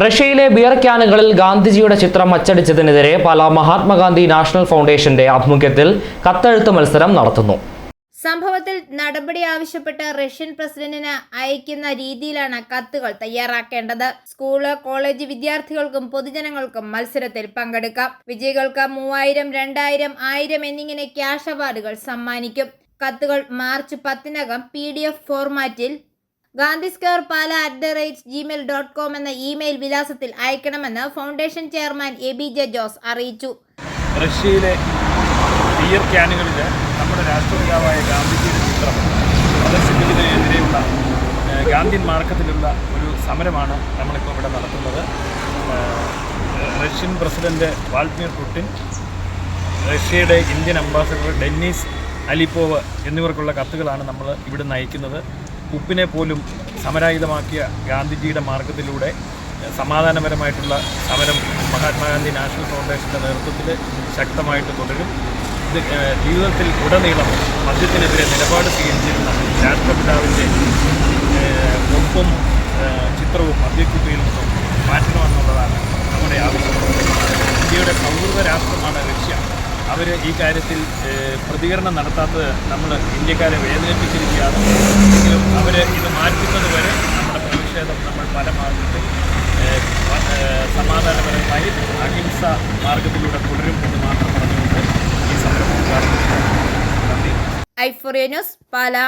റഷ്യയിലെ ബിയർ ക്യാനുകളിൽ ഗാന്ധിജിയുടെ ചിത്രം അച്ചടിച്ചതിനെതിരെ പല മഹാത്മാഗാന്ധി നാഷണൽ ഫൗണ്ടേഷന്റെ ആഭിമുഖ്യത്തിൽ കത്തെഴുത്ത് മത്സരം നടത്തുന്നു. സംഭവത്തിൽ നടപടി ആവശ്യപ്പെട്ട് റഷ്യൻ പ്രസിഡന്റിന് അയക്കുന്ന രീതിയിലാണ് കത്തുകൾ തയ്യാറാക്കേണ്ടത്. സ്കൂൾ കോളേജ് വിദ്യാർത്ഥികൾക്കും പൊതുജനങ്ങൾക്കും മത്സരത്തിൽ പങ്കെടുക്കാം. വിജയികൾക്ക് മൂവായിരം രണ്ടായിരം ആയിരം എന്നിങ്ങനെ ക്യാഷ് അവാർഡുകൾ സമ്മാനിക്കും. കത്തുകൾ മാർച്ച് പത്തിനകം പി ഫോർമാറ്റിൽ Gandhi square Pala at the rate Gmail dot com എന്ന ഇമെയിൽ വിലാസത്തിൽ അയക്കണമെന്ന് foundation chairman A B J Jose അറിയിച്ചു. റഷ്യയിലെ ബിയർ ക്യാനുകളിൽ നമ്മുടെ രാഷ്ട്രപിതാവായ ഗാന്ധിജിയുടെ ചിത്രം പ്രദർശിപ്പിക്കുന്നതിനെതിരെയുള്ള ഗാന്ധിൻ ഗാന്ധിയൻ മാർക്കത്തിലുള്ള ഒരു സമരമാണ് നമ്മളിപ്പോൾ ഇവിടെ നടത്തുന്നത്. റഷ്യൻ പ്രസിഡന്റ് വാൾഡിമിർ പുടിൻ റഷ്യയുടെ ഇന്ത്യൻ അംബാസഡർ ഡെന്നീസ് അലിപ്പോവ് എന്നിവർക്കുള്ള കത്തുകളാണ് നമ്മൾ ഇവിടെ നയിക്കുന്നത് ഉപ്പിനെ പോലും സമരായുധമാക്കിയ ഗാന്ധിജിയുടെ മാർഗത്തിലൂടെ സമാധാനപരമായിട്ടുള്ള സമരം മഹാത്മാഗാന്ധി നാഷണൽ ഫൗണ്ടേഷന്റെ നേതൃത്വത്തിൽ ശക്തമായിട്ട് തുടരും. ഇത് ജീവിതത്തിൽ ഉടനീളം മദ്യത്തിനെതിരെ നിലപാട് സ്വീകരിച്ചിരുന്ന രാഷ്ട്രപിതാവിന്റെ ഒപ്പും ചിത്രവും മദ്യക്കുപ്പിയിൽ നിന്നും മാറ്റണമെന്നുള്ളതാണ് നമ്മുടെ ആവശ്യം. ഇന്ത്യയുടെ സൗഹൃദ രാഷ്ട്രമാണ് ലക്ഷ്യം. അവർ ഈ കാര്യത്തിൽ പ്രതികരണം നടത്താത്തത് നമ്മൾ ഇന്ത്യക്കാരെ വേദനിപ്പിച്ചിരിക്കുകയാണ്. എങ്കിലും മാർഗത്തിലൂടെ തുടരും എന്ന് മാത്രം പറഞ്ഞുകൊണ്ട് ഈ സമരം ഉദ്ഘാടനം ഐഫോറിയ ന്യൂസ് പാലാ.